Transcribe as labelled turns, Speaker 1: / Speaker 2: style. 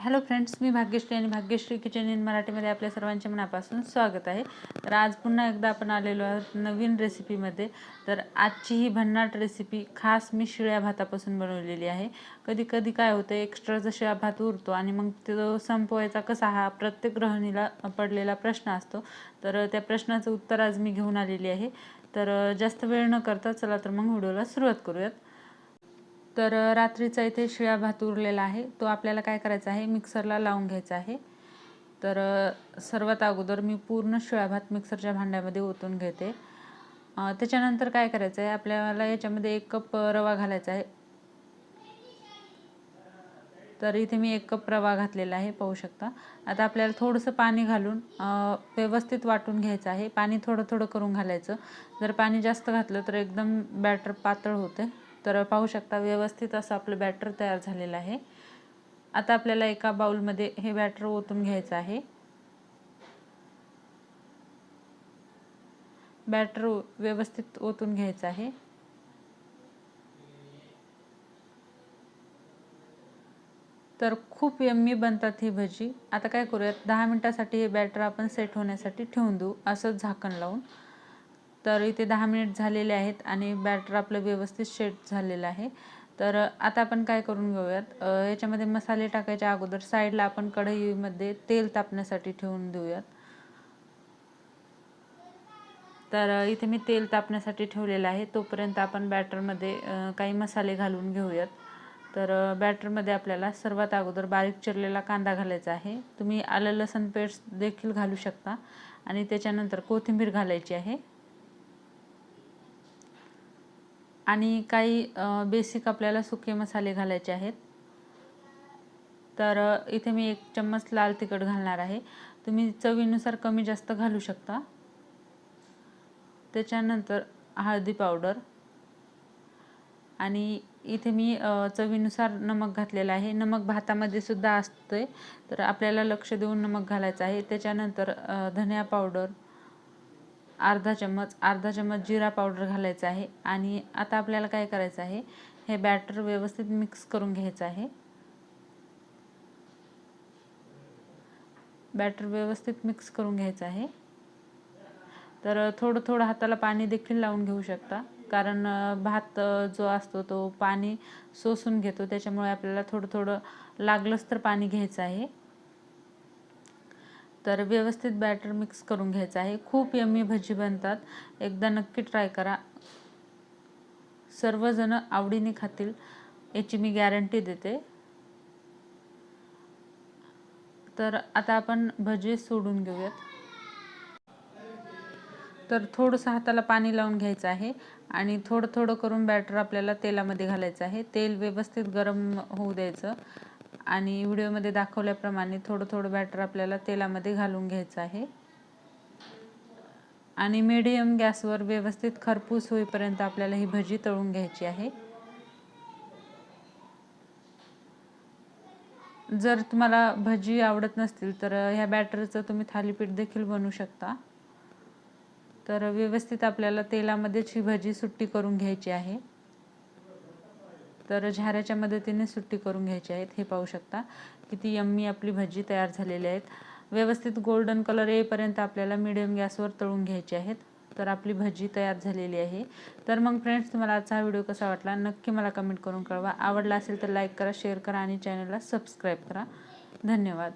Speaker 1: Hello friends मी भाग्यश्री आणि Bhagyashree kitchen in मराठीमध्ये आपल्या सर्वांचे मनापासून स्वागत आहे. तर आज पुन्हा एकदा आपण आलेलो आहोत नवीन रेसिपीमध्ये तर आजची ही भन्नाट रेसिपी खास मी शिळ्या भातापासून बनवलेली आहे. कधी कधी काय होतं एक्स्ट्राचा शिळा भात उरतो आणि मग तो संपवायचा कसा हा प्रत्येक गृहिणीला पडलेला प्रश्न असतो. तर त्या प्रश्नाचं उत्तर आज मी घेऊन आलेली आहे. तर जास्त वेळ न करता चला तर मग व्हिडिओला सुरुवात करूयात. तर रात्रीचा इथे शिळा भात उरलेला आहे. तो आपल्याला काय करायचा आहे? मिक्सरला लावून घ्यायचा आहे. तर सर्वात अगोदर मी पूर्ण शिळा भात मिक्सरच्या भांड्यामध्ये ओतून घेते. त्याच्यानंतर काय करायचं आहे आपल्याला याच्यामध्ये एक कप रवा घालायचा आहे. तर इथे मी एक कप रवा घातलेला आहे पाहू शकता. आता आपल्याला थोडंसं पाणी घालून व्यवस्थित वाटून घ्यायचं आहे. पाणी थोडं थोडं करून घालायचं. जर पाणी जास्त घातलं तर एकदम बॅटर पातळ होते. तर पाहू शकता व्यवस्थित असं आपलं बॅटर तयार झालेलं आहे. आता आपल्याला एका बाउलमध्ये हे बॅटर ओतून घ्यायचं आहे. बॅटर व्यवस्थित ओतून घ्यायचं आहे. तर खूप यम्मी बनतात ही भजी. आता काय करूयात दहा मिनटासाठी हे बॅटर आपण सेट होण्यासाठी ठेवून देऊ. असंच झाकण लावून. तर इथे दहा मिनिट झालेले आहेत आणि बॅटर आपलं व्यवस्थित शेट झालेलं आहे. तर आता आपण काय करून घेऊयात? याच्यामध्ये मसाले टाकायच्या अगोदर साईडला आपण कढईमध्ये तेल तापण्यासाठी ठेवून देऊयात. तर इथे मी तेल तापण्यासाठी ठेवलेलं आहे. तोपर्यंत आपण बॅटरमध्ये काही मसाले घालून घेऊयात. तर बॅटरमध्ये आपल्याला सर्वात अगोदर बारीक चिरलेला कांदा घालायचा आहे. तुम्ही आलं लसण पेस्ट देखील घालू शकता. आणि त्याच्यानंतर कोथिंबीर घालायची आहे. आणि काही बेसिक आपल्याला सुके मसाले घालायचे आहेत. तर इथे मी एक चम्मच लाल तिखट घालणार आहे. तुम्ही चवीनुसार कमी जास्त घालू शकता. त्याच्यानंतर हळदी पावडर. आणि इथे मी चवीनुसार नमक घातलेलं आहे. नमक भातामध्ये सुद्धा असते तर आपल्याला लक्ष देऊन नमक घालायचं आहे. त्याच्यानंतर धनिया पावडर. अर्धा चम्मच अर्धा चम्मच जिरा पावडर घालायचा आहे. आणि आता आपल्याला काय करायचं आहे हे बॅटर व्यवस्थित मिक्स करून घ्यायचं आहे. बॅटर व्यवस्थित मिक्स करून घ्यायचं आहे. तर थोडं थोडं हाताला पाणी देखील लावून घेऊ शकता. कारण भात जो असतो तो पाणी सोसून घेतो. त्याच्यामुळे आपल्याला थोडं थोडं लागलंच तर पाणी घ्यायचं आहे. तर व्यवस्थित बॅटर मिक्स करून घ्यायचं आहे. खूप यम्मी भजी बनतात. एकदा नक्की ट्राय करा. सर्वजण आवडीने खातील याची मी गॅरंटी देते. तर आता आपण भजी सोडून घेऊयात. तर थोडंसं हाताला पाणी लावून घ्यायचं आहे आणि थोडं थोडं करून बॅटर आपल्याला तेलामध्ये घालायचं आहे. तेल व्यवस्थित गरम होऊ द्यायचं. आणि व्हिडिओमध्ये दाखवल्याप्रमाणे थोडं थोडं बॅटर आपल्याला तेलामध्ये घालून घ्यायचं आहे. आणि मीडियम गॅसवर व्यवस्थित खरपूस होईपर्यंत आपल्याला ही भजी तळून घ्यायची आहे. जर तुम्हाला भजी आवडत नसतील तर ह्या बॅटरचं तुम्ही थालीपीठ देखील बनवू शकता. तर व्यवस्थित आपल्याला तेलामध्येच ही भजी सुट्टी करून घ्यायची आहे. तर झाऱ्याच्या मदतीने सुट्टी करून घ्यायची आहेत हे पाहू शकता. किती यम्मी आपली भजी तयार झालेली आहेत. व्यवस्थित गोल्डन कलर येईपर्यंत आपल्याला मिडियम गॅसवर तळून घ्यायचे आहेत. तर आपली भजी तयार झालेली आहे. तर मग फ्रेंड्स तुम्हाला आजचा हा व्हिडिओ कसा वाटला? नक्की मला कमेंट करून कळवा. आवडला असेल तर लाईक करा शेअर करा आणि चॅनलला सबस्क्राईब करा. धन्यवाद.